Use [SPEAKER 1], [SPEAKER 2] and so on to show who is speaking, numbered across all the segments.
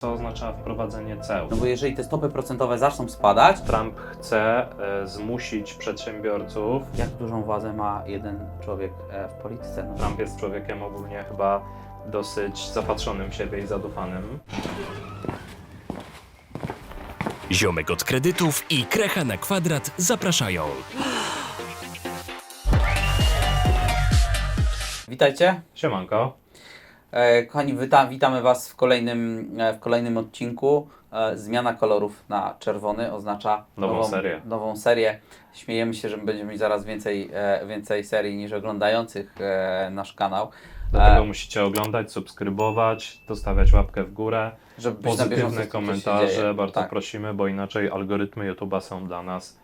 [SPEAKER 1] co oznacza wprowadzenie ceł.
[SPEAKER 2] No bo jeżeli te stopy procentowe zaczną spadać,
[SPEAKER 1] Trump chce e, zmusić przedsiębiorców.
[SPEAKER 2] jak dużą władzę ma jeden człowiek e, w polityce? No,
[SPEAKER 1] Trump jest człowiekiem ogólnie chyba dosyć zapatrzonym w siebie i zadufanym.
[SPEAKER 3] Ziomek od kredytów i Krecha na kwadrat zapraszają.
[SPEAKER 2] Witajcie.
[SPEAKER 1] Siemanko.
[SPEAKER 2] E, kochani, wita, witamy Was w kolejnym, e, w kolejnym odcinku. E, zmiana kolorów na czerwony oznacza
[SPEAKER 1] Nową serię.
[SPEAKER 2] Nową serię. Śmiejemy się, że będziemy mieć zaraz więcej, więcej serii niż oglądających nasz kanał.
[SPEAKER 1] Dlatego musicie oglądać, subskrybować, dostawiać łapkę w górę,
[SPEAKER 2] żeby bieżąco
[SPEAKER 1] pozytywne komentarze, bardzo
[SPEAKER 2] Tak.
[SPEAKER 1] prosimy, bo inaczej algorytmy YouTube'a są dla nas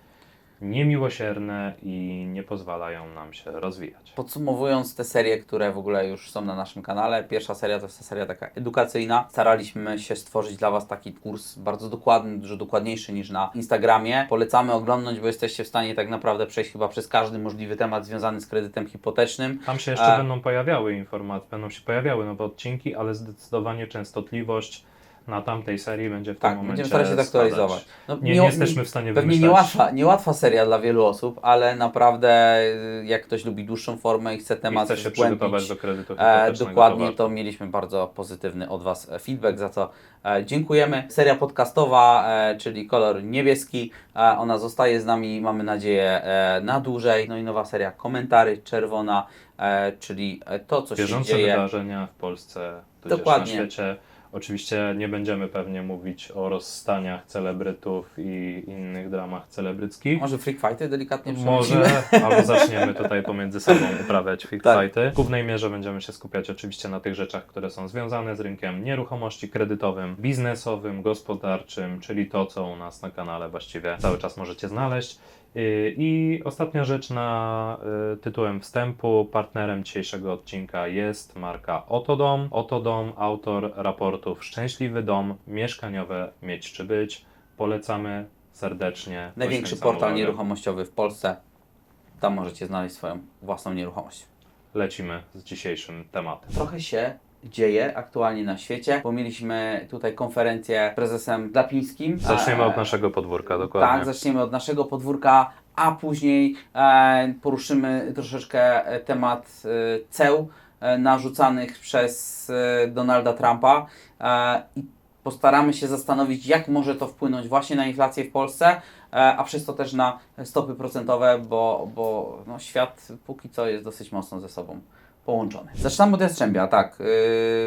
[SPEAKER 1] niemiłosierne i nie pozwalają nam się rozwijać.
[SPEAKER 2] Podsumowując te serie, które w ogóle już są na naszym kanale, pierwsza seria to jest ta seria taka edukacyjna. Staraliśmy się stworzyć dla Was taki kurs bardzo dokładny, dużo dokładniejszy niż na Instagramie. Polecamy oglądnąć, bo jesteście w stanie tak naprawdę przejść chyba przez każdy możliwy temat związany z kredytem hipotecznym.
[SPEAKER 1] Tam się jeszcze
[SPEAKER 2] A-
[SPEAKER 1] będą pojawiały informacje, będą się pojawiały nowe odcinki, ale zdecydowanie częstotliwość na tamtej serii będzie w tym
[SPEAKER 2] Tak,
[SPEAKER 1] momencie
[SPEAKER 2] będziemy starać się to aktualizować.
[SPEAKER 1] spadać.
[SPEAKER 2] No,
[SPEAKER 1] Nie, nie jesteśmy w stanie
[SPEAKER 2] Pewnie
[SPEAKER 1] wymyślać.
[SPEAKER 2] niełatwa, niełatwa seria dla wielu osób, ale naprawdę y, jak ktoś lubi dłuższą formę i chce
[SPEAKER 1] I
[SPEAKER 2] temat
[SPEAKER 1] chce się
[SPEAKER 2] zgłębić,
[SPEAKER 1] przygotować do kredytu
[SPEAKER 2] E, dokładnie
[SPEAKER 1] warto.
[SPEAKER 2] to mieliśmy bardzo pozytywny od Was e, feedback, za co e, dziękujemy. Seria podcastowa, e, czyli kolor niebieski, e, ona zostaje z nami, mamy nadzieję, e, na dłużej. No i nowa seria komentary, czerwona, e, czyli e, to, co
[SPEAKER 1] Bieżące
[SPEAKER 2] się dzieje.
[SPEAKER 1] wydarzenia w Polsce, tudzież
[SPEAKER 2] Dokładnie.
[SPEAKER 1] na świecie. Oczywiście nie będziemy pewnie mówić o rozstaniach celebrytów i innych dramach celebryckich.
[SPEAKER 2] Może freak fighty delikatnie
[SPEAKER 1] Może, albo zaczniemy tutaj pomiędzy sobą uprawiać
[SPEAKER 2] Tak.
[SPEAKER 1] fighty. W głównej mierze będziemy się skupiać oczywiście na tych rzeczach, które są związane z rynkiem nieruchomości kredytowym, biznesowym, gospodarczym, czyli to, co u nas na kanale właściwie cały czas możecie znaleźć. Yy, I ostatnia rzecz na y, tytułem wstępu. Partnerem dzisiejszego odcinka jest marka Otodom. Otodom, autor raportów Szczęśliwy Dom, mieszkaniowe mieć czy być. Polecamy serdecznie.
[SPEAKER 2] Największy portal
[SPEAKER 1] uwagę.
[SPEAKER 2] nieruchomościowy w Polsce. Tam możecie znaleźć swoją własną nieruchomość.
[SPEAKER 1] lecimy z dzisiejszym tematem.
[SPEAKER 2] Trochę się dzieje aktualnie na świecie, bo mieliśmy tutaj konferencję z prezesem Glapińskim.
[SPEAKER 1] Zaczniemy
[SPEAKER 2] E,
[SPEAKER 1] od naszego podwórka, dokładnie.
[SPEAKER 2] Tak, zaczniemy od naszego podwórka, a później e, poruszymy troszeczkę temat e, ceł narzucanych przez Donalda Trumpa i postaramy się zastanowić, jak może to wpłynąć właśnie na inflację w Polsce, a przez to też na stopy procentowe, bo, bo no, świat póki co jest dosyć mocno ze sobą połączony. Zaczynamy od Jastrzębia, tak. e,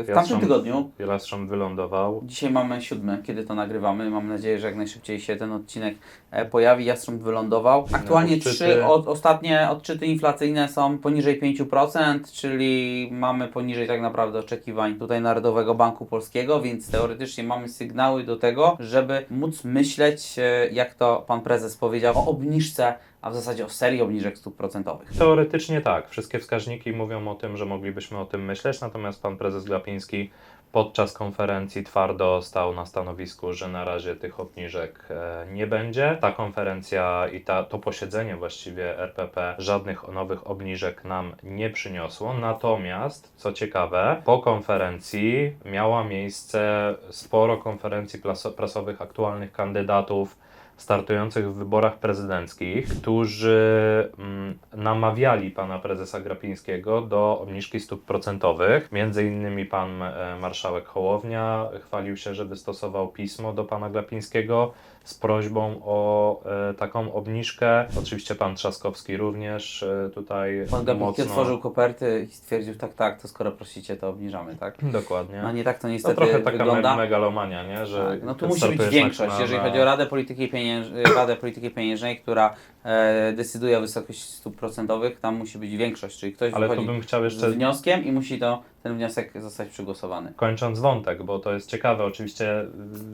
[SPEAKER 2] w tamtym
[SPEAKER 1] Jastrząb-
[SPEAKER 2] tygodniu
[SPEAKER 1] Jastrząb wylądował.
[SPEAKER 2] Dzisiaj mamy siódmy, kiedy to nagrywamy. Mam nadzieję, że jak najszybciej się ten odcinek e, pojawi. Jastrząb wylądował. Aktualnie
[SPEAKER 1] odczyty.
[SPEAKER 2] trzy od, ostatnie odczyty inflacyjne są poniżej 5%, czyli mamy poniżej tak naprawdę oczekiwań tutaj Narodowego Banku Polskiego, więc teoretycznie mamy sygnały do tego, żeby móc myśleć, e, jak to pan prezes powiedział, o obniżce, a w zasadzie o serii obniżek stóp procentowych.
[SPEAKER 1] Teoretycznie tak. Wszystkie wskaźniki mówią o tym, że moglibyśmy o tym myśleć, natomiast pan prezes Glapiński podczas konferencji twardo stał na stanowisku, że na razie tych obniżek e, nie będzie. Ta konferencja i ta, to posiedzenie właściwie RPP żadnych nowych obniżek nam nie przyniosło. Natomiast, co ciekawe, po konferencji miała miejsce sporo konferencji prasowych aktualnych kandydatów startujących w wyborach prezydenckich, którzy mm, namawiali pana prezesa Grapińskiego do obniżki stóp procentowych. Między innymi pan e, marszałek Hołownia chwalił się, że wystosował pismo do pana Glapińskiego z prośbą o e, taką obniżkę. Oczywiście pan Trzaskowski również e, tutaj
[SPEAKER 2] Pan Gapiński
[SPEAKER 1] mocno...
[SPEAKER 2] otworzył koperty i stwierdził, tak, tak, to skoro prosicie, to obniżamy, tak?
[SPEAKER 1] Dokładnie.
[SPEAKER 2] No nie tak to
[SPEAKER 1] to
[SPEAKER 2] niestety
[SPEAKER 1] trochę taka
[SPEAKER 2] wygląda.
[SPEAKER 1] me megalomania, nie? Że
[SPEAKER 2] Tak, no tu musi być
[SPEAKER 1] startujesz
[SPEAKER 2] większość,
[SPEAKER 1] na-
[SPEAKER 2] jeżeli
[SPEAKER 1] na-
[SPEAKER 2] chodzi o Radę Polityki, Pienięż... Radę Polityki Pieniężnej, która e, decyduje o wysokości stóp procentowych, tam musi być większość, czyli ktoś
[SPEAKER 1] Ale tu
[SPEAKER 2] wychodzi
[SPEAKER 1] bym chciał
[SPEAKER 2] z
[SPEAKER 1] jeszcze
[SPEAKER 2] wnioskiem i musi to, ten wniosek zostać przegłosowany.
[SPEAKER 1] Kończąc wątek, bo to jest ciekawe, oczywiście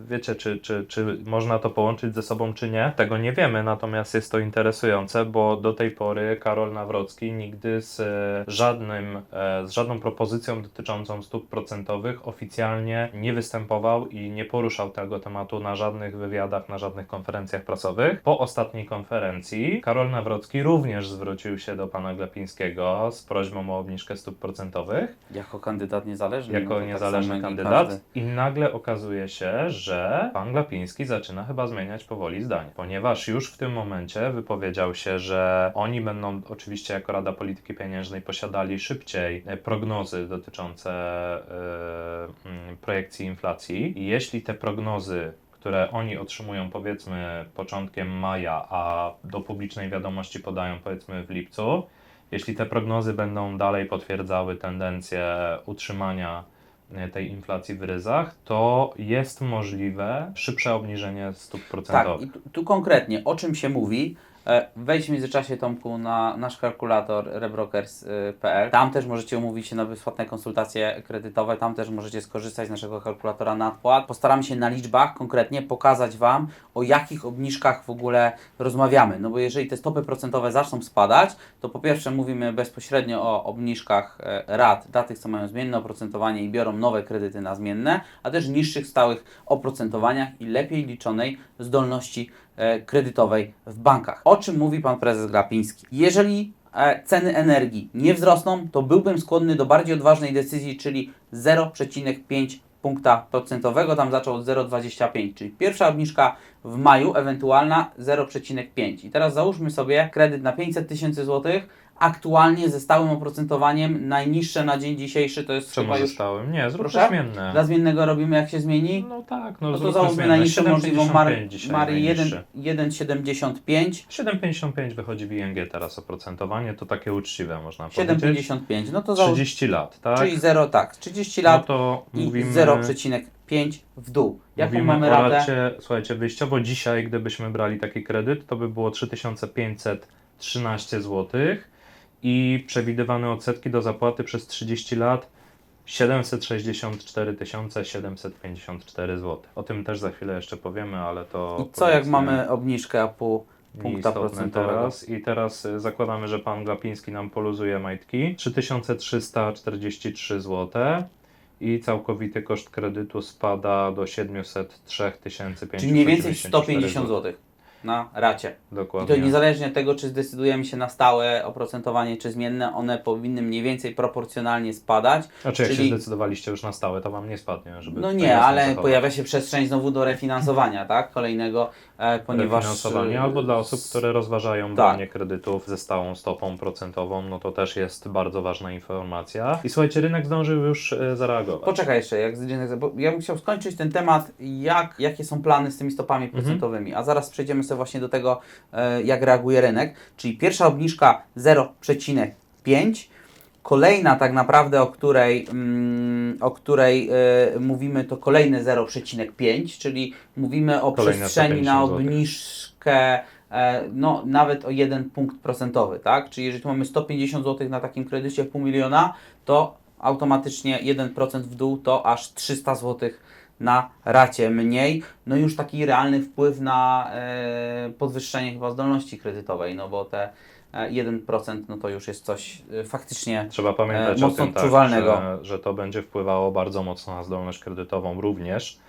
[SPEAKER 1] wiecie, czy, czy, czy można to połączyć ze sobą, czy nie, tego nie wiemy, natomiast jest to interesujące, bo do tej pory Karol Nawrocki nigdy z e, żadnym, e, z żadną propozycją dotyczącą stóp procentowych oficjalnie nie występował i nie poruszał tego tematu na żadnych wywiadach, na żadnych konferencjach prasowych. Po ostatniej konferencji Karol Nawrocki również zwrócił się do pana Glapińskiego z prośbą o obniżkę stóp procentowych.
[SPEAKER 2] Jako jako kandydat niezależny.
[SPEAKER 1] jako
[SPEAKER 2] tak
[SPEAKER 1] niezależny
[SPEAKER 2] i
[SPEAKER 1] kandydat
[SPEAKER 2] każdy.
[SPEAKER 1] i nagle okazuje się, że pan Glapiński zaczyna chyba zmieniać powoli zdanie, ponieważ już w tym momencie wypowiedział się, że oni będą oczywiście jako Rada Polityki Pieniężnej posiadali szybciej e, prognozy dotyczące mm, projekcji inflacji i jeśli te prognozy które oni otrzymują powiedzmy początkiem maja, a do publicznej wiadomości podają powiedzmy w lipcu, jeśli te prognozy będą dalej potwierdzały tendencję utrzymania e, tej inflacji w ryzach, to jest możliwe szybsze obniżenie stóp
[SPEAKER 2] Tak,
[SPEAKER 1] procentowych.
[SPEAKER 2] i tu, tu konkretnie o czym się mówi. E, Wejdź w międzyczasie Tomku na nasz kalkulator rebrokers.pl. Tam też możecie umówić się na bezpłatne konsultacje kredytowe, tam też możecie skorzystać z naszego kalkulatora nadpłat. Postaramy się na liczbach konkretnie pokazać Wam, o jakich obniżkach w ogóle rozmawiamy. No bo jeżeli te stopy procentowe zaczną spadać, to po pierwsze mówimy bezpośrednio o obniżkach e, rat dla tych, co mają zmienne oprocentowanie i biorą nowe kredyty na zmienne, a też niższych stałych oprocentowaniach i lepiej liczonej zdolności kredytowej w bankach. O czym mówi pan prezes Glapiński? Jeżeli e, ceny energii nie wzrosną, to byłbym skłonny do bardziej odważnej decyzji, czyli 0,5 punkta procentowego, tam zaczął od 0,25, czyli pierwsza obniżka w maju, ewentualna 0,5. I teraz załóżmy sobie kredyt na 500 tysięcy złotych, aktualnie ze stałym oprocentowaniem najniższe na dzień dzisiejszy to jest
[SPEAKER 1] Czemu
[SPEAKER 2] chyba już
[SPEAKER 1] zostałem? Nie, zróbmy
[SPEAKER 2] Proszę?
[SPEAKER 1] zmienne.
[SPEAKER 2] dla zmiennego robimy jak się zmieni.
[SPEAKER 1] No tak, no,
[SPEAKER 2] No to załóżmy najniższą możliwą Mar
[SPEAKER 1] 7,55 dzisiaj
[SPEAKER 2] Marii
[SPEAKER 1] najniższy.
[SPEAKER 2] 1,75,
[SPEAKER 1] 7,55 wychodzi w ING teraz oprocentowanie, to takie uczciwe można powiedzieć.
[SPEAKER 2] 7,55, no to załóż,
[SPEAKER 1] 30 lat, tak?
[SPEAKER 2] czyli 0, tak, 30
[SPEAKER 1] no
[SPEAKER 2] lat
[SPEAKER 1] to
[SPEAKER 2] i
[SPEAKER 1] mówimy...
[SPEAKER 2] 0,5 w dół. Jaką
[SPEAKER 1] Mówimy
[SPEAKER 2] mamy radę?
[SPEAKER 1] racie, słuchajcie, wyjściowo dzisiaj, gdybyśmy brali taki kredyt, to by było 3513 zł i przewidywane odsetki do zapłaty przez 30 lat 764 754 zł. O tym też za chwilę jeszcze powiemy, ale to.
[SPEAKER 2] I co jak mamy obniżkę a pół punkta procentowego?
[SPEAKER 1] teraz. I teraz y, zakładamy, że pan Glapiński nam poluzuje majtki. 3343 zł. I całkowity koszt kredytu spada do 703 594
[SPEAKER 2] Czyli mniej więcej 150 zł na racie. I
[SPEAKER 1] Dokładnie.
[SPEAKER 2] to niezależnie od tego, czy zdecydujemy się na stałe oprocentowanie, czy zmienne, one powinny mniej więcej proporcjonalnie spadać.
[SPEAKER 1] Znaczy, jak
[SPEAKER 2] czyli-
[SPEAKER 1] się zdecydowaliście już na stałe, to wam nie spadnie, żeby
[SPEAKER 2] No nie, ale
[SPEAKER 1] zachować.
[SPEAKER 2] pojawia się przestrzeń znowu do refinansowania, tak? Kolejnego, e, ponieważ...
[SPEAKER 1] Refinansowanie albo dla osób, które rozważają
[SPEAKER 2] tak.
[SPEAKER 1] branie kredytów ze stałą stopą procentową, no to też jest bardzo ważna informacja. I słuchajcie, rynek zdążył już e, zareagować.
[SPEAKER 2] Poczekaj jeszcze, jak bo ja bym chciał skończyć ten temat, jak, jakie są plany z tymi stopami
[SPEAKER 1] Mhm.
[SPEAKER 2] procentowymi, a zaraz przejdziemy sobie właśnie do tego, e, jak reaguje rynek, czyli pierwsza obniżka 0,5, kolejna tak naprawdę, o której, mm, o której e, mówimy, to kolejne 0,5, czyli mówimy o
[SPEAKER 1] Kolejne
[SPEAKER 2] przestrzeni na
[SPEAKER 1] 150 złotych.
[SPEAKER 2] obniżkę e, no, nawet o 1 punkt procentowy, tak? Czyli jeżeli tu mamy 150 zł na takim kredycie pół miliona, to automatycznie 1% w dół to aż 300 zł na racie mniej. No już taki realny wpływ na e, podwyższenie chyba zdolności kredytowej, no bo te e, 1% no to już jest coś e, faktycznie
[SPEAKER 1] Trzeba pamiętać
[SPEAKER 2] E,
[SPEAKER 1] o
[SPEAKER 2] mocno
[SPEAKER 1] tym, tak,
[SPEAKER 2] odczuwalnego.
[SPEAKER 1] że, że to będzie wpływało bardzo mocno na zdolność kredytową również.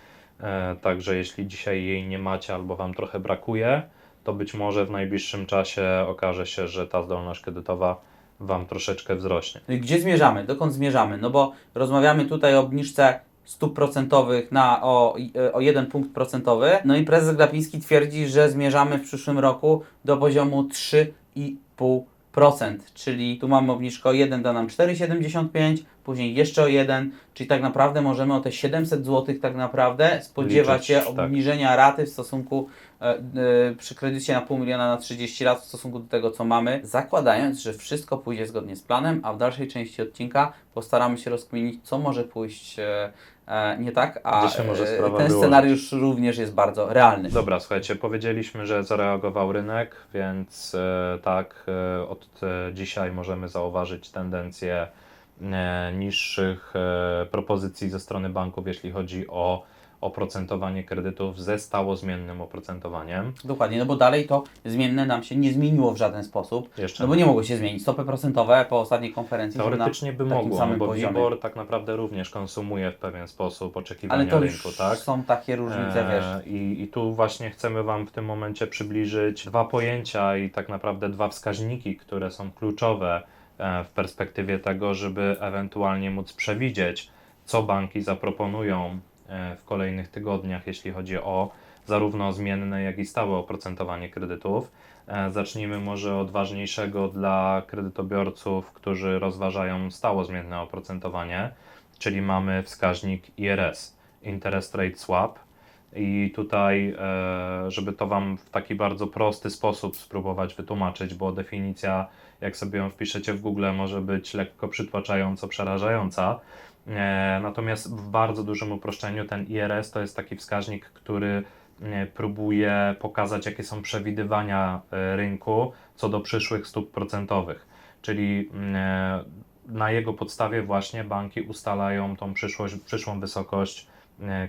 [SPEAKER 1] E, także jeśli dzisiaj jej nie macie albo Wam trochę brakuje, to być może w najbliższym czasie okaże się, że ta zdolność kredytowa Wam troszeczkę wzrośnie.
[SPEAKER 2] No gdzie zmierzamy? Dokąd zmierzamy? No bo rozmawiamy tutaj o obniżce stóp procentowych na, o, o 1 punkt procentowy. No i prezes Glapiński twierdzi, że zmierzamy w przyszłym roku do poziomu 3,5%, czyli tu mamy obniżkę o 1 da nam 4,75, później jeszcze o 1, czyli tak naprawdę możemy o te 700 zł tak naprawdę spodziewać
[SPEAKER 1] Liczyć,
[SPEAKER 2] się
[SPEAKER 1] tak.
[SPEAKER 2] obniżenia raty w stosunku e, e, przy kredycie na pół miliona na 30 lat w stosunku do tego, co mamy, zakładając, że wszystko pójdzie zgodnie z planem, a w dalszej części odcinka postaramy się rozkminić, co może pójść e, nie tak, a e, ten scenariusz również jest bardzo realny.
[SPEAKER 1] Dobra, słuchajcie, powiedzieliśmy, że zareagował rynek, więc e, tak, e, od e, dzisiaj możemy zauważyć tendencję e, niższych e, propozycji ze strony banków, jeśli chodzi o oprocentowanie kredytów ze stałozmiennym oprocentowaniem.
[SPEAKER 2] Dokładnie, no bo dalej to zmienne nam się nie zmieniło w żaden sposób,
[SPEAKER 1] Jeszcze
[SPEAKER 2] no bo nie mogło się zmienić. Stopy procentowe po ostatniej konferencji
[SPEAKER 1] Teoretycznie by mogło, no bo
[SPEAKER 2] poziomie.
[SPEAKER 1] WIBOR tak naprawdę również konsumuje w pewien sposób oczekiwania
[SPEAKER 2] Ale to
[SPEAKER 1] rynku,
[SPEAKER 2] już
[SPEAKER 1] tak?
[SPEAKER 2] są takie różnice, wiesz.
[SPEAKER 1] E, I, I tu właśnie chcemy Wam w tym momencie przybliżyć dwa pojęcia i tak naprawdę dwa wskaźniki, które są kluczowe e, w perspektywie tego, żeby ewentualnie móc przewidzieć, co banki zaproponują w kolejnych tygodniach, jeśli chodzi o zarówno zmienne, jak i stałe oprocentowanie kredytów. E, Zacznijmy może od ważniejszego dla kredytobiorców, którzy rozważają stało zmienne oprocentowanie, czyli mamy wskaźnik IRS, Interest Rate Swap. I tutaj, e, żeby to Wam w taki bardzo prosty sposób spróbować wytłumaczyć, bo definicja, jak sobie ją wpiszecie w Google, może być lekko przytłaczająco przerażająca. E, Natomiast w bardzo dużym uproszczeniu ten IRS to jest taki wskaźnik, który e, próbuje pokazać, jakie są przewidywania e, rynku co do przyszłych stóp procentowych. Czyli na jego podstawie właśnie banki ustalają tą przyszłość, przyszłą wysokość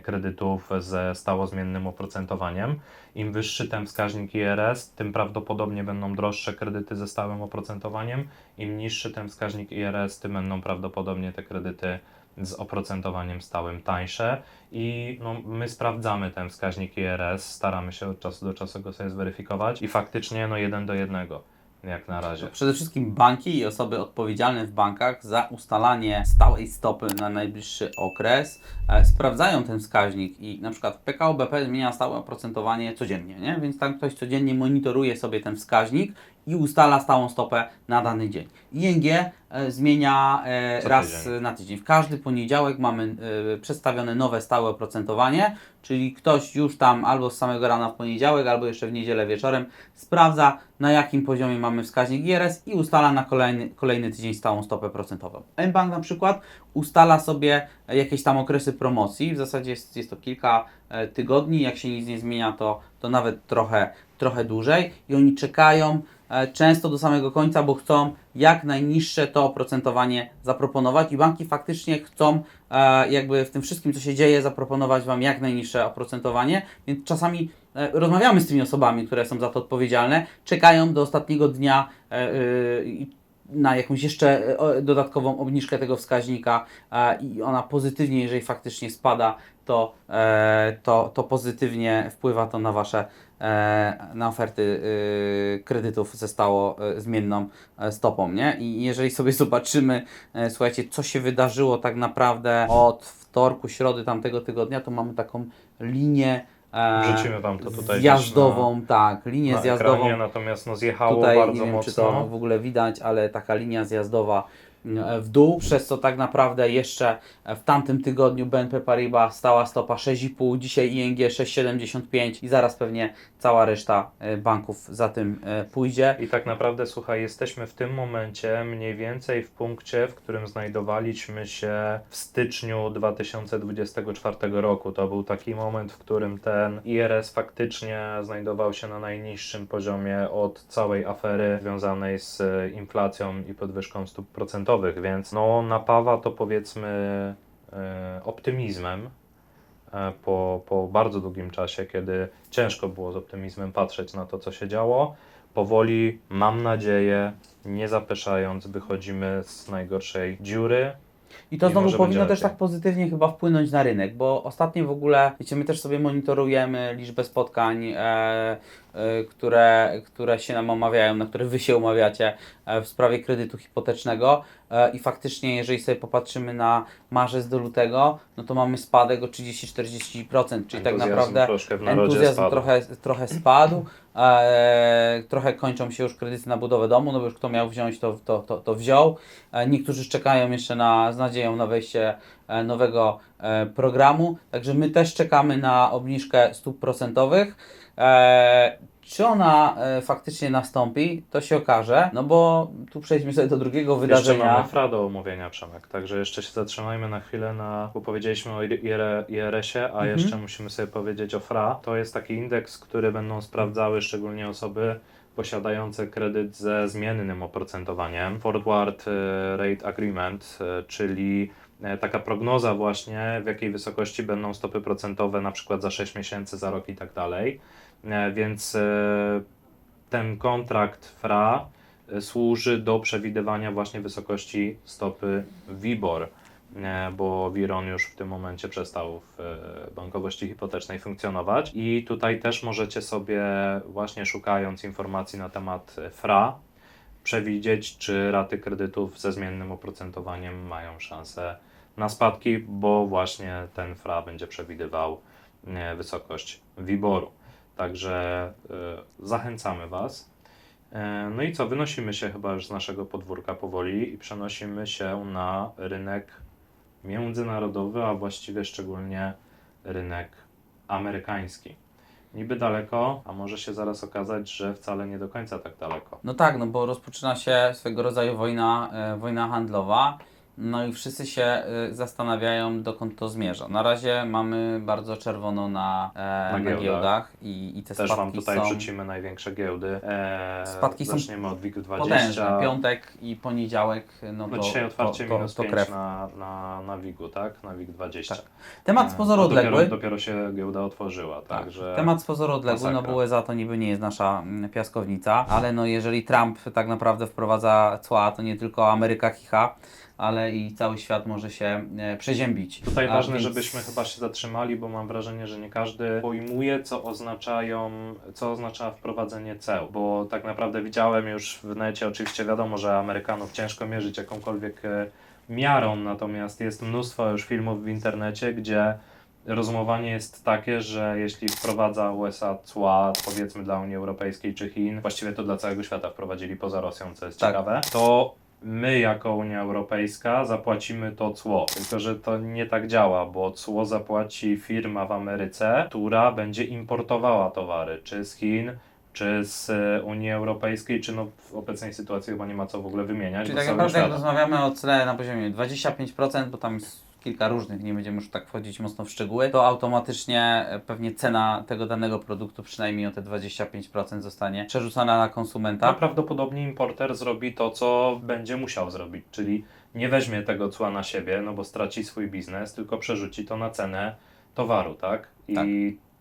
[SPEAKER 1] kredytów ze stało zmiennym oprocentowaniem. Im wyższy ten wskaźnik IRS, tym prawdopodobnie będą droższe kredyty ze stałym oprocentowaniem. Im niższy ten wskaźnik IRS, tym będą prawdopodobnie te kredyty z oprocentowaniem stałym tańsze i no, my sprawdzamy ten wskaźnik IRS, staramy się od czasu do czasu go sobie zweryfikować i faktycznie no jeden do jednego jak na razie.
[SPEAKER 2] Przede wszystkim banki i osoby odpowiedzialne w bankach za ustalanie stałej stopy na najbliższy okres e, sprawdzają ten wskaźnik i na przykład PKO BP zmienia stałe oprocentowanie codziennie, nie? więc tam ktoś codziennie monitoruje sobie ten wskaźnik i ustala stałą stopę na dany dzień. ING e, zmienia e,
[SPEAKER 1] Co
[SPEAKER 2] raz
[SPEAKER 1] tydzień.
[SPEAKER 2] na tydzień. W każdy poniedziałek mamy e, przedstawione nowe stałe oprocentowanie, czyli ktoś już tam albo z samego rana w poniedziałek, albo jeszcze w niedzielę wieczorem sprawdza na jakim poziomie mamy wskaźnik IRS i ustala na kolejny, kolejny tydzień stałą stopę procentową. mBank na przykład ustala sobie jakieś tam okresy promocji, w zasadzie jest, jest to kilka tygodni, jak się nic nie zmienia, to, to nawet trochę, trochę dłużej i oni czekają często do samego końca, bo chcą jak najniższe to oprocentowanie zaproponować i banki faktycznie chcą e, jakby w tym wszystkim, co się dzieje, zaproponować Wam jak najniższe oprocentowanie, więc czasami e, rozmawiamy z tymi osobami, które są za to odpowiedzialne, czekają do ostatniego dnia e, e, na jakąś jeszcze e, dodatkową obniżkę tego wskaźnika e, i ona pozytywnie, jeżeli faktycznie spada, to, e, to, to pozytywnie wpływa to na Wasze e, na oferty e, kredytów ze stało e, zmienną e, stopą, nie? I jeżeli sobie zobaczymy, e, słuchajcie, co się wydarzyło tak naprawdę od wtorku, środy tamtego tygodnia, to mamy taką linię e,
[SPEAKER 1] Wrzucimy Wam to tutaj
[SPEAKER 2] zjazdową, tak, linię
[SPEAKER 1] na, na
[SPEAKER 2] zjazdową.
[SPEAKER 1] ekranie, natomiast no zjechało
[SPEAKER 2] Tutaj
[SPEAKER 1] bardzo
[SPEAKER 2] nie wiem,
[SPEAKER 1] mocno.
[SPEAKER 2] czy to w ogóle widać, ale taka linia zjazdowa e, w dół, przez co tak naprawdę jeszcze w tamtym tygodniu BNP Paribas stała stopa 6,5, dzisiaj ING 6,75 i zaraz pewnie cała reszta e, banków za tym e, pójdzie.
[SPEAKER 1] I tak naprawdę, słuchaj, jesteśmy w tym momencie mniej więcej w punkcie, w którym znajdowaliśmy się w styczniu 2024 roku. To był taki moment, w którym ten IRS faktycznie znajdował się na najniższym poziomie od całej afery związanej z e, inflacją i podwyżką stóp procentowych, więc no napawa to powiedzmy e, optymizmem, e, po, po bardzo długim czasie, kiedy ciężko było z optymizmem patrzeć na to, co się działo. Powoli, mam nadzieję, nie zapeszając, wychodzimy z najgorszej dziury.
[SPEAKER 2] I to
[SPEAKER 1] I
[SPEAKER 2] znowu powinno też
[SPEAKER 1] lepiej.
[SPEAKER 2] tak pozytywnie chyba wpłynąć na rynek, bo ostatnio w ogóle, wiecie, my też sobie monitorujemy liczbę spotkań, e, które, które się nam omawiają, na które Wy się umawiacie e, w sprawie kredytu hipotecznego e, i faktycznie, jeżeli sobie popatrzymy na marzec do lutego, no to mamy spadek o 30-40%, czyli tak
[SPEAKER 1] Entuzjazm
[SPEAKER 2] naprawdę
[SPEAKER 1] w narodzie
[SPEAKER 2] entuzjazm
[SPEAKER 1] spadł.
[SPEAKER 2] trochę, trochę spadł, e, trochę kończą się już kredyty na budowę domu, no bo już kto miał wziąć, to, to, to, to wziął. E, niektórzy czekają jeszcze na, z nadzieją na wejście e, nowego programu, także my też czekamy na obniżkę stóp procentowych. E, czy ona e, faktycznie nastąpi, to się okaże, no bo tu przejdźmy sobie do drugiego
[SPEAKER 1] Jeszcze
[SPEAKER 2] wydarzenia.
[SPEAKER 1] mamy FRA do omówienia, Przemek, także jeszcze się zatrzymajmy na chwilę na, bo powiedzieliśmy o IR- IRS-ie, a
[SPEAKER 2] Mhm.
[SPEAKER 1] jeszcze musimy sobie powiedzieć o FRA. To jest taki indeks, który będą sprawdzały szczególnie osoby posiadające kredyt ze zmiennym oprocentowaniem, Forward e, Rate Agreement, e, czyli e, taka prognoza właśnie, w jakiej wysokości będą stopy procentowe na przykład za 6 miesięcy, za rok i tak dalej. E, Więc e, ten kontrakt FRA e, służy do przewidywania właśnie wysokości stopy WIBOR, bo WIRON już w tym momencie przestał w bankowości hipotecznej funkcjonować i tutaj też możecie sobie właśnie szukając informacji na temat FRA przewidzieć, czy raty kredytów ze zmiennym oprocentowaniem mają szansę na spadki, bo właśnie ten FRA będzie przewidywał wysokość WIBOR-u. Także e, zachęcamy Was. E, No i co, wynosimy się chyba już z naszego podwórka powoli i przenosimy się na rynek międzynarodowy, a właściwie szczególnie rynek amerykański. Niby daleko, a może się zaraz okazać, że wcale nie do końca tak daleko.
[SPEAKER 2] No tak, no bo rozpoczyna się swego rodzaju wojna, e, wojna handlowa. No i wszyscy się e, zastanawiają, dokąd to zmierza. Na razie mamy bardzo czerwono na, e, na,
[SPEAKER 1] giełdach.
[SPEAKER 2] giełdach i, i te
[SPEAKER 1] Też
[SPEAKER 2] spadki
[SPEAKER 1] Wam tutaj
[SPEAKER 2] są
[SPEAKER 1] wrzucimy największe giełdy. E,
[SPEAKER 2] Spadki są
[SPEAKER 1] zaczniemy od WIG20.
[SPEAKER 2] potężne. Piątek i poniedziałek, no to,
[SPEAKER 1] No dzisiaj otwarcie
[SPEAKER 2] to, to,
[SPEAKER 1] minus
[SPEAKER 2] to
[SPEAKER 1] 5
[SPEAKER 2] krew.
[SPEAKER 1] na, na, na WIG-u, tak? Na WIG20.
[SPEAKER 2] Tak. Temat z
[SPEAKER 1] E,
[SPEAKER 2] pozoru
[SPEAKER 1] no dopiero,
[SPEAKER 2] odległy.
[SPEAKER 1] dopiero się giełda otworzyła,
[SPEAKER 2] Tak.
[SPEAKER 1] także...
[SPEAKER 2] Temat z pozoru odległy, no bo USA to niby nie jest nasza mm, piaskownica, ale no jeżeli Trump tak naprawdę wprowadza cła, to nie tylko Ameryka kicha, ale i cały świat może się e, przeziębić.
[SPEAKER 1] Tutaj
[SPEAKER 2] A
[SPEAKER 1] ważne,
[SPEAKER 2] więc-
[SPEAKER 1] żebyśmy chyba się zatrzymali, bo mam wrażenie, że nie każdy pojmuje, co oznaczają, co oznacza wprowadzenie ceł. Bo tak naprawdę widziałem już w necie, oczywiście wiadomo, że Amerykanów ciężko mierzyć jakąkolwiek e, miarą, natomiast jest mnóstwo już filmów w internecie, gdzie rozumowanie jest takie, że jeśli wprowadza USA cła, powiedzmy dla Unii Europejskiej czy Chin, właściwie to dla całego świata wprowadzili poza Rosją, co jest
[SPEAKER 2] Tak.
[SPEAKER 1] ciekawe, to my jako Unia Europejska zapłacimy to cło. Tylko, że to nie tak działa, bo cło zapłaci firma w Ameryce, która będzie importowała towary, czy z Chin, czy z e, Unii Europejskiej, czy no w obecnej sytuacji chyba nie ma co w ogóle wymieniać.
[SPEAKER 2] Czyli tak naprawdę jak rozmawiamy o cele na poziomie 25%, bo tam jest kilka różnych, nie będziemy już tak wchodzić mocno w szczegóły, to automatycznie e, pewnie cena tego danego produktu przynajmniej o te 25% zostanie przerzucona na konsumenta.
[SPEAKER 1] A prawdopodobnie importer zrobi to, co będzie musiał zrobić, czyli nie weźmie tego cła na siebie, no bo straci swój biznes, tylko przerzuci to na cenę towaru, tak? I
[SPEAKER 2] Tak.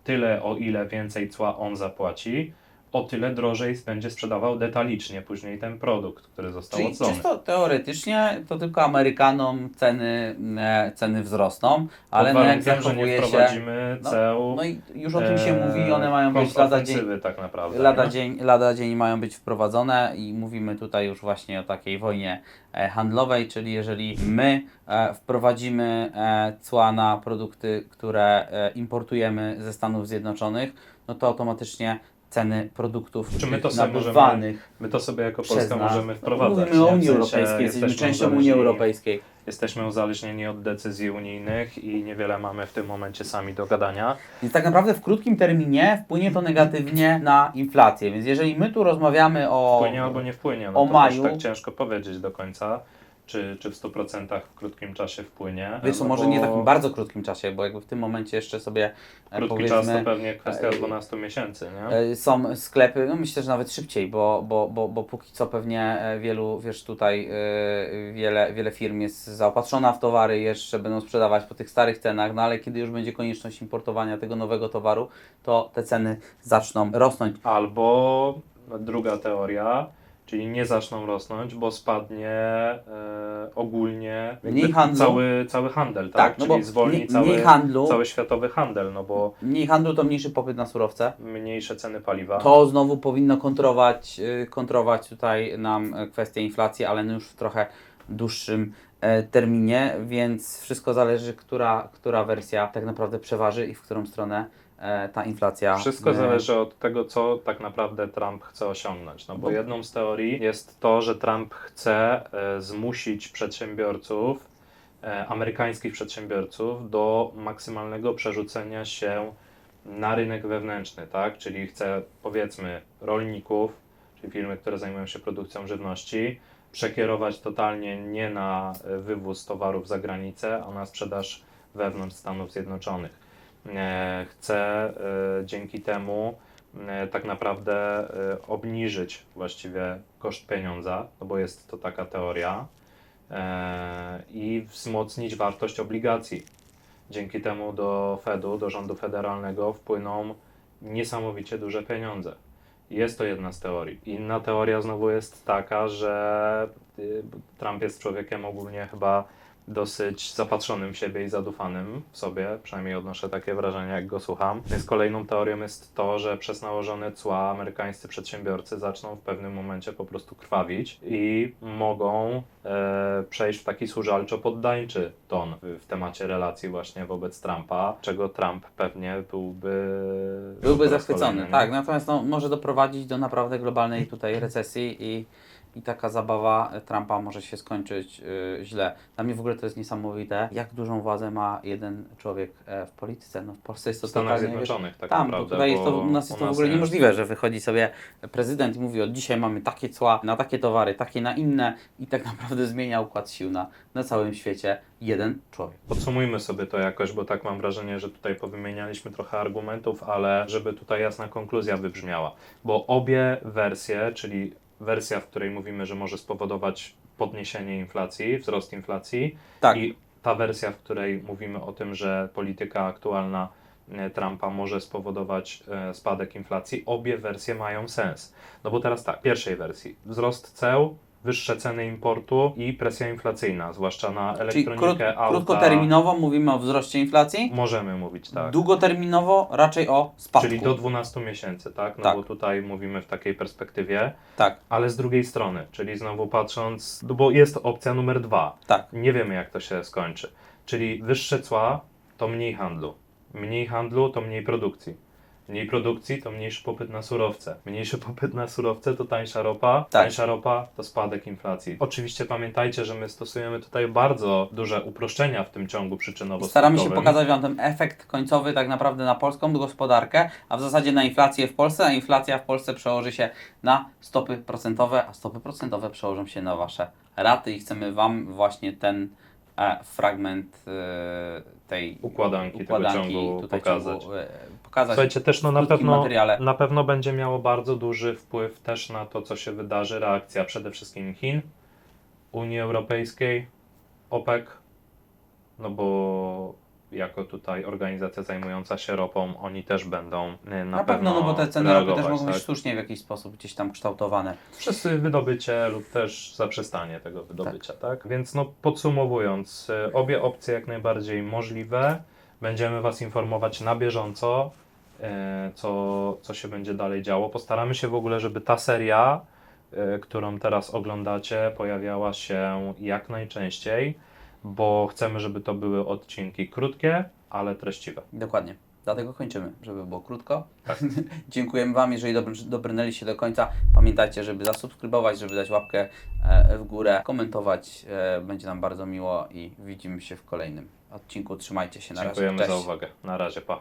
[SPEAKER 1] tyle, o ile więcej cła on zapłaci, o tyle drożej będzie sprzedawał detalicznie później ten produkt, który został
[SPEAKER 2] Czyli
[SPEAKER 1] odclony.
[SPEAKER 2] czysto teoretycznie to tylko Amerykanom ceny, e, ceny wzrosną, ale no jak zachowuje
[SPEAKER 1] nie
[SPEAKER 2] się...
[SPEAKER 1] wprowadzimy
[SPEAKER 2] no,
[SPEAKER 1] ceł.
[SPEAKER 2] No i już o tym się
[SPEAKER 1] e,
[SPEAKER 2] mówi, one mają być lada dzień,
[SPEAKER 1] tak naprawdę.
[SPEAKER 2] lada,
[SPEAKER 1] nie?
[SPEAKER 2] dzień, lada dzień mają być wprowadzone i mówimy tutaj już właśnie o takiej wojnie e, handlowej, czyli jeżeli my e, wprowadzimy e, cła na produkty, które e, importujemy ze Stanów Zjednoczonych, no to automatycznie ceny produktów
[SPEAKER 1] Czy my to
[SPEAKER 2] tych
[SPEAKER 1] sobie możemy My to sobie jako Polska
[SPEAKER 2] nas,
[SPEAKER 1] możemy
[SPEAKER 2] no,
[SPEAKER 1] wprowadzać.
[SPEAKER 2] Mówimy o Unii Europejskiej, jesteśmy częścią Unii Europejskiej.
[SPEAKER 1] Jesteśmy uzależnieni od decyzji unijnych i niewiele mamy w tym momencie sami do gadania.
[SPEAKER 2] Więc tak naprawdę w krótkim terminie wpłynie to negatywnie na inflację. Więc jeżeli my tu rozmawiamy o.
[SPEAKER 1] Wpłynie albo nie wpłynie. No
[SPEAKER 2] o
[SPEAKER 1] to
[SPEAKER 2] maju.
[SPEAKER 1] tak ciężko powiedzieć do końca, czy, czy w 100% w krótkim czasie wpłynie.
[SPEAKER 2] Wiesz,
[SPEAKER 1] No
[SPEAKER 2] może
[SPEAKER 1] bo
[SPEAKER 2] nie w takim bardzo krótkim czasie, bo jakby w tym momencie jeszcze sobie e,
[SPEAKER 1] Krótki czas to pewnie kwestia
[SPEAKER 2] e,
[SPEAKER 1] 12 miesięcy, nie?
[SPEAKER 2] e, Są sklepy, no myślę, że nawet szybciej, bo, bo, bo, bo póki co pewnie e, wielu, wiesz, tutaj e, wiele, wiele firm jest zaopatrzona w towary, jeszcze będą sprzedawać po tych starych cenach, no ale kiedy już będzie konieczność importowania tego nowego towaru, to te ceny zaczną rosnąć.
[SPEAKER 1] Albo druga teoria, czyli nie zaczną rosnąć, bo spadnie e, ogólnie
[SPEAKER 2] Mniej handlu.
[SPEAKER 1] cały, cały handel, tak?
[SPEAKER 2] Tak, no
[SPEAKER 1] czyli
[SPEAKER 2] bo
[SPEAKER 1] zwolni
[SPEAKER 2] mniej,
[SPEAKER 1] cały,
[SPEAKER 2] mniej handlu,
[SPEAKER 1] cały światowy handel, no bo
[SPEAKER 2] mniej handlu to mniejszy popyt na surowce.
[SPEAKER 1] mniejsze ceny paliwa.
[SPEAKER 2] To znowu powinno kontrować, y, kontrować tutaj nam e, kwestię inflacji, ale no już w trochę dłuższym e, terminie, więc wszystko zależy, która, która wersja tak naprawdę przeważy i w którą stronę ta inflacja.
[SPEAKER 1] Wszystko
[SPEAKER 2] e,
[SPEAKER 1] zależy od tego, co tak naprawdę Trump chce osiągnąć. No bo
[SPEAKER 2] Bo-
[SPEAKER 1] jedną z teorii jest to, że Trump chce e, zmusić przedsiębiorców, e, amerykańskich przedsiębiorców, do maksymalnego przerzucenia się na rynek wewnętrzny, tak? Czyli chce, powiedzmy, rolników, czyli firmy, które zajmują się produkcją żywności, przekierować totalnie nie na e, wywóz towarów za granicę, a na sprzedaż wewnątrz Stanów Zjednoczonych. E, Chce dzięki temu e, tak naprawdę e, obniżyć właściwie koszt pieniądza, no bo jest to taka teoria, i wzmocnić wartość obligacji. Dzięki temu do Fedu, do rządu federalnego wpłyną niesamowicie duże pieniądze. Jest to jedna z teorii. Inna teoria znowu jest taka, że y, Trump jest człowiekiem ogólnie chyba dosyć zapatrzonym w siebie i zadufanym w sobie, przynajmniej odnoszę takie wrażenie, jak go słucham. Więc kolejną teorią jest to, że przez nałożone cła amerykańscy przedsiębiorcy zaczną w pewnym momencie po prostu krwawić i mogą e, przejść w taki służalczo-poddańczy ton w, w temacie relacji właśnie wobec Trumpa, czego Trump pewnie byłby...
[SPEAKER 2] Byłby zachwycony,
[SPEAKER 1] kolejny,
[SPEAKER 2] tak. Natomiast no, może doprowadzić do naprawdę globalnej tutaj recesji i, i taka zabawa Trumpa może się skończyć y, źle. Dla mnie w ogóle to jest niesamowite, jak dużą władzę ma jeden człowiek e, w polityce. No, w Polsce jest to
[SPEAKER 1] W Stanach
[SPEAKER 2] totalnie, wiesz,
[SPEAKER 1] Zjednoczonych tak
[SPEAKER 2] tam,
[SPEAKER 1] naprawdę.
[SPEAKER 2] tutaj jest to, u nas jest to w
[SPEAKER 1] nas
[SPEAKER 2] ogóle
[SPEAKER 1] nie-
[SPEAKER 2] niemożliwe, że wychodzi sobie prezydent i mówi, od dzisiaj mamy takie cła na takie towary, takie na inne i tak naprawdę zmienia układ sił na, na całym świecie jeden człowiek.
[SPEAKER 1] Podsumujmy sobie to jakoś, bo tak mam wrażenie, że tutaj powymienialiśmy trochę argumentów, ale żeby tutaj jasna konkluzja wybrzmiała. Bo obie wersje, czyli wersja, w której mówimy, że może spowodować podniesienie inflacji, wzrost inflacji
[SPEAKER 2] Tak.
[SPEAKER 1] i ta wersja, w której mówimy o tym, że polityka aktualna e, Trumpa może spowodować e, spadek inflacji, obie wersje mają sens. No bo teraz tak, pierwszej wersji wzrost ceł, wyższe ceny importu i presja inflacyjna, zwłaszcza na
[SPEAKER 2] Czyli
[SPEAKER 1] elektronikę,
[SPEAKER 2] krót,
[SPEAKER 1] auta.
[SPEAKER 2] krótkoterminowo mówimy o wzroście inflacji,
[SPEAKER 1] Możemy mówić tak.
[SPEAKER 2] długoterminowo raczej o spadku.
[SPEAKER 1] Czyli do 12 miesięcy, tak? No
[SPEAKER 2] Tak.
[SPEAKER 1] bo tutaj mówimy w takiej perspektywie,
[SPEAKER 2] Tak,
[SPEAKER 1] ale z drugiej strony, czyli znowu patrząc, no bo jest opcja numer dwa.
[SPEAKER 2] tak.
[SPEAKER 1] Nie wiemy, jak to się skończy. Czyli wyższe cła to mniej handlu. Mniej handlu to mniej produkcji. Mniej produkcji to mniejszy popyt na surowce. Mniejszy popyt na surowce to tańsza ropa.
[SPEAKER 2] Tak.
[SPEAKER 1] Tańsza ropa to spadek inflacji. Oczywiście pamiętajcie, że my stosujemy tutaj bardzo duże uproszczenia w tym ciągu przyczynowo
[SPEAKER 2] Staramy się pokazać Wam ten efekt końcowy tak naprawdę na polską gospodarkę, a w zasadzie na inflację w Polsce, a inflacja w Polsce przełoży się na stopy procentowe, a stopy procentowe przełożą się na Wasze raty i chcemy Wam właśnie ten e, fragment e, tej
[SPEAKER 1] Układanki,
[SPEAKER 2] układanki
[SPEAKER 1] tego ciągu
[SPEAKER 2] tutaj
[SPEAKER 1] pokazać.
[SPEAKER 2] Ciągu, e, pokazać.
[SPEAKER 1] Słuchajcie, też no na pewno,
[SPEAKER 2] materiale.
[SPEAKER 1] na pewno będzie miało bardzo duży wpływ też na to, co się wydarzy, reakcja przede wszystkim Chin, Unii Europejskiej, OPEC, no bo jako tutaj organizacja zajmująca się ropą, oni też będą y, na,
[SPEAKER 2] na pewno, no bo te ceny ropy też mogą być
[SPEAKER 1] tak?
[SPEAKER 2] sztucznie w jakiś sposób gdzieś tam kształtowane.
[SPEAKER 1] Przez wydobycie lub też zaprzestanie tego wydobycia, tak? Więc no podsumowując, y, obie opcje jak najbardziej możliwe. Będziemy Was informować na bieżąco, co, co się będzie dalej działo. Postaramy się w ogóle, żeby ta seria, y, którą teraz oglądacie, pojawiała się jak najczęściej, bo chcemy, żeby to były odcinki krótkie, ale treściwe.
[SPEAKER 2] Dokładnie. Dlatego kończymy, żeby było krótko.
[SPEAKER 1] Tak.
[SPEAKER 2] Dziękujemy Wam, jeżeli dobr, dobrnęliście do końca. Pamiętajcie, żeby zasubskrybować, żeby dać łapkę e, w górę, komentować. E, będzie nam bardzo miło i widzimy się w kolejnym odcinku. Trzymajcie się na razie.
[SPEAKER 1] Dziękujemy za uwagę. Na razie, pa.